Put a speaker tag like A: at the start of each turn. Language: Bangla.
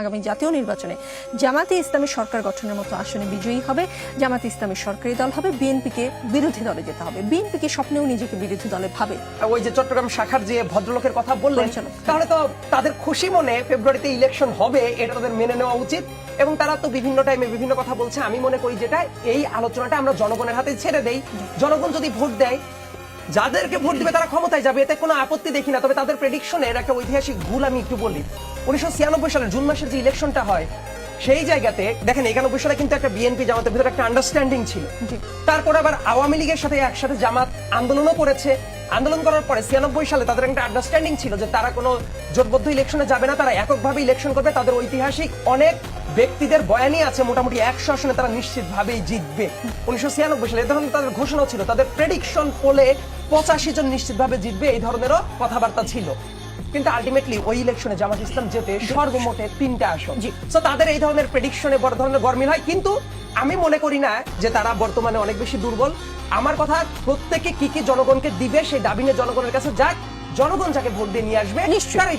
A: আগামী জাতীয় নির্বাচনে জামাতে ইসলামী সরকার গঠনের মতো আসনে বিজয়ী হবে জামাতে ইসলামী সরকারি দল হবে বিএনপিকে বিরোধী দলে যেতে হবে। বিএনপিকে স্বপ্নেও নিজেকে বিরোধী দলে ভাবে।
B: ওই যে চট্টগ্রাম শাখার যে ভদ্রলোকের কথা বললেন তাহলে তো তাদের খুশি মনে ফেব্রুয়ারিতে ইলেকশন হবে এটা তাদের মেনে নেওয়া উচিত। এবং তারা তো বিভিন্ন টাইমে বিভিন্ন কথা বলছে আমি মনে করি যেটা এই আলোচনাটা আমরা জনগণের হাতে ছেড়ে দেই। জনগণ যদি ভোট দেয় যাদেরকে ভোট দিবে তারা ক্ষমতায় যাবে এতে কোনো আপত্তি দেখি না। তবে তাদের প্রেডিকশনের একটা ঐতিহাসিক ভুল আমি একটু বলি। উনিশশো সালের জুন মাসের যে ইলেকশনটা হয় সেই জায়গাতে দেখেন একানব্বই সালে কিন্তু একটা বিএনপি জামাতের ভিতরে একটা আন্ডারস্ট্যান্ডিং ছিল। তারপর আবার আওয়ামী লীগের সাথে একসাথে জামাত আন্দোলনও করেছে। আন্দোলন করার পরে ছিয়ানব্বই সালে তাদের একটা আন্ডারস্ট্যান্ডিং ছিল যে তারা কোনো জোটবদ্ধ ইলেকশনে যাবে না তারা এককভাবে ইলেকশন করবে তাদের ঐতিহাসিক অনেক ব্যক্তিদের বয়ানি আছে মোটামুটি একশো আসনে তারা নিশ্চিতভাবেই জিতবে। উনিশশো ছিয়ানব্বই সালে এ ধরনের তাদের ঘোষণা ছিল তাদের প্রেডিকশন পোলে পঁচাশি জন নিশ্চিতভাবে জিতবে এই ধরনেরও কথাবার্তা ছিল। কিন্তু আলটিমেটলি ওই ইলেকশনে জামাত ইসলাম যেতে সর্বমোটে তিনটা আসন।
A: জি।
B: তো তাদের এই ধরনের প্রেডিকশনে বড় ধরনের গরমিল হয়। কিন্তু আমি মনে করি না যে তারা বর্তমানে অনেক বেশি দুর্বল। আমার কথা প্রত্যেকে কি কি জনগণকে দিবে সেই দাবি নিয়ে জনগণের কাছে যাক। জনগণ যাকে ভোট দিয়ে নিয়ে আসবে
A: নিশ্চয়ই।